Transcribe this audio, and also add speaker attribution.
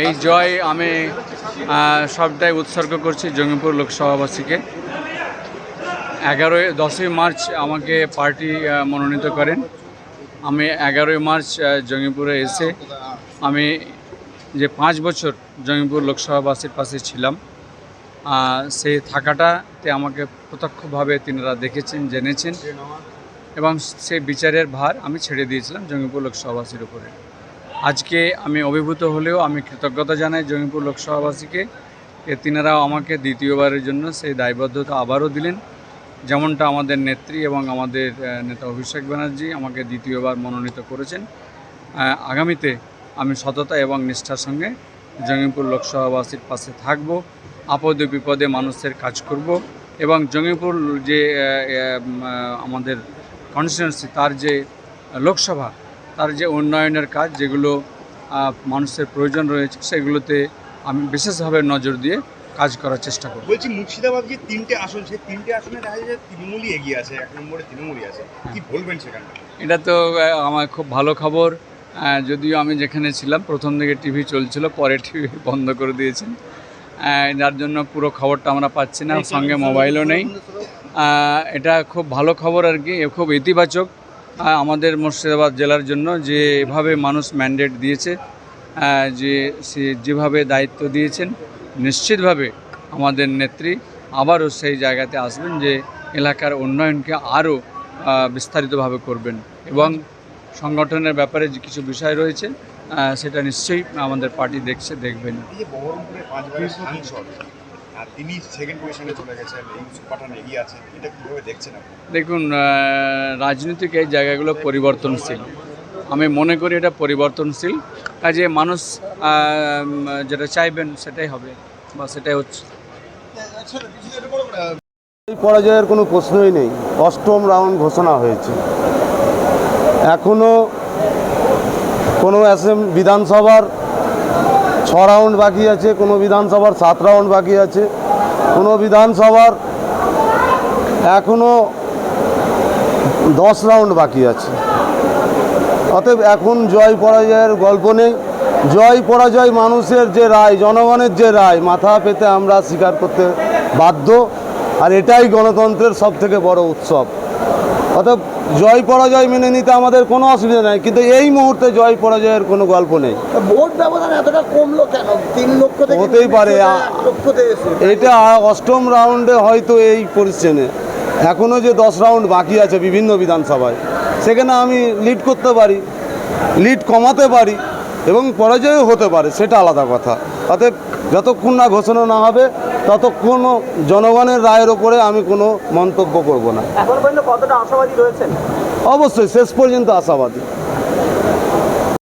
Speaker 1: এই জয় আমি সবটাই উৎসর্গ করছি জঙ্গিপুর লোকসভাবাসীকে। এগারোই, দশই মার্চ আমাকে পার্টি মনোনীত করেন। আমি এগারোই মার্চ জঙ্গিপুরে এসে আমি যে পাঁচ বছর জঙ্গিপুর লোকসভাবাসীর পাশে ছিলাম সেই থাকাটাতে আমাকে প্রত্যক্ষভাবে তিনারা দেখেছেন, জেনেছেন এবং সেই বিচারের ভার আমি ছেড়ে দিয়েছিলাম জঙ্গিপুর লোকসভাবাসীর উপরে। আজকে আমি অভিভূত হলেও আমি কৃতজ্ঞতা জানাই জঙ্গিপুর লোকসভাবাসীকে যে তিনারাও আমাকে দ্বিতীয়বারের জন্য সেই দায়বদ্ধতা আবারও দিলেন। যেমনটা আমাদের নেত্রী এবং আমাদের নেতা অভিষেক ব্যানার্জি আমাকে দ্বিতীয়বার মনোনীত করেছেন। আগামীতে আমি সততা এবং নিষ্ঠার সঙ্গে জঙ্গিপুর লোকসভাবাসীর পাশে থাকব, আপদে বিপদে মানুষের কাজ করব এবং জঙ্গিপুর যে আমাদের কনস্টিটিউন্সি তার যে লোকসভা তার যে উন্নয়নের কাজ যেগুলো মানুষের প্রয়োজন রয়েছে সেগুলোতে আমি বিশেষভাবে নজর দিয়ে কাজ করার চেষ্টা করব।
Speaker 2: বলছি মুর্শিদাবাদ যে তিনটে আসন সেই তিনটে আসনে দেখা যায় যে তৃণমূলই এগিয়ে আছে এক নম্বরে তৃণমূলই আছে। কি বলবেন সেখানটা
Speaker 1: এটা তো আমার খুব ভালো খবর। যদিও আমি যেখানে ছিলাম প্রথম দিকে টিভি চলছিল পরে টিভি বন্ধ করে দিয়েছেন। যার জন্য পুরো খবরটা আমরা পাচ্ছি না সঙ্গে মোবাইলও নেই। এটা খুব ভালো খবর আর কি খুব ইতিবাচক। আমাদের মুর্শিদাবাদ জেলার জন্য যে এভাবে মানুষ ম্যান্ডেট দিয়েছে যে সে যেভাবে দায়িত্ব দিয়েছেন, নিশ্চিতভাবে আমাদের নেত্রী আবারও সেই জায়গাতে আসবেন যে এলাকার উন্নয়নকে আরও বিস্তারিতভাবে করবেন এবং সংগঠনের ব্যাপারে যে কিছু বিষয় রয়েছে সেটা নিশ্চয়ই আমাদের পার্টি দেখছে, দেখবেন।
Speaker 2: আর তিনি সেকেন্ড পজিশনে চলে গেছেন এই পাঠান এগিয়ে আছে। এটা কীভাবে দেখছেন আপনি?
Speaker 1: দেখুন রাজনৈতিক এই জায়গাগুলো পরিবর্তনশীল। আমি মনে করি এটা পরিবর্তনশীল। কাজে মানুষ যেটা চাইবেন সেটাই হবে বা সেটাই হচ্ছে।
Speaker 3: এই পরাজয়ের কোনো প্রশ্নই নেই। অষ্টম রাউন্ড ঘোষণা হয়েছে। এখনও কোনো অ্যাসেম বিধানসভার ছ রাউন্ড বাকি আছে, কোনো বিধানসভার সাত রাউন্ড বাকি আছে। কোনো বিধানসভার এখনও দশ রাউন্ড বাকি আছে। অতএব এখন জয় পরাজয়ের গল্প নেই। জয় পরাজয় মানুষের যে রায়, জনগণের যে রায়, মাথা পেতে আমরা স্বীকার করতে বাধ্য। আর এটাই গণতন্ত্রের সব থেকে বড় উৎসব। অতএব জয় পরাজয় মেনে নিতে আমাদের কোনো অসুবিধা নেই কিন্তু এই মুহূর্তে জয় পরাজয়ের কোনো গল্প নেই।
Speaker 4: ভোট ব্যবধান এতটা কমলো কেন? তিন লক্ষ থেকে
Speaker 3: হতেই পারে। এটা অষ্টম রাউন্ডে হয়তো এই পরিস্থিতি এখনও যে দশ রাউন্ড বাকি আছে বিভিন্ন বিধানসভায় সেখানে আমি লিড করতে পারি লিড কমাতে পারি এবং পরাজয়ও হতে পারে সেটা আলাদা কথা। অতএব যতক্ষণ না ঘোষণা না হবে ততক্ষণও জনগণের রায়ের ওপরে আমি কোনো মন্তব্য করব না।
Speaker 4: এখন পর্যন্ত কতটা আশাবাদী রয়েছেন?
Speaker 3: অবশ্যই শেষ পর্যন্ত আশাবাদী।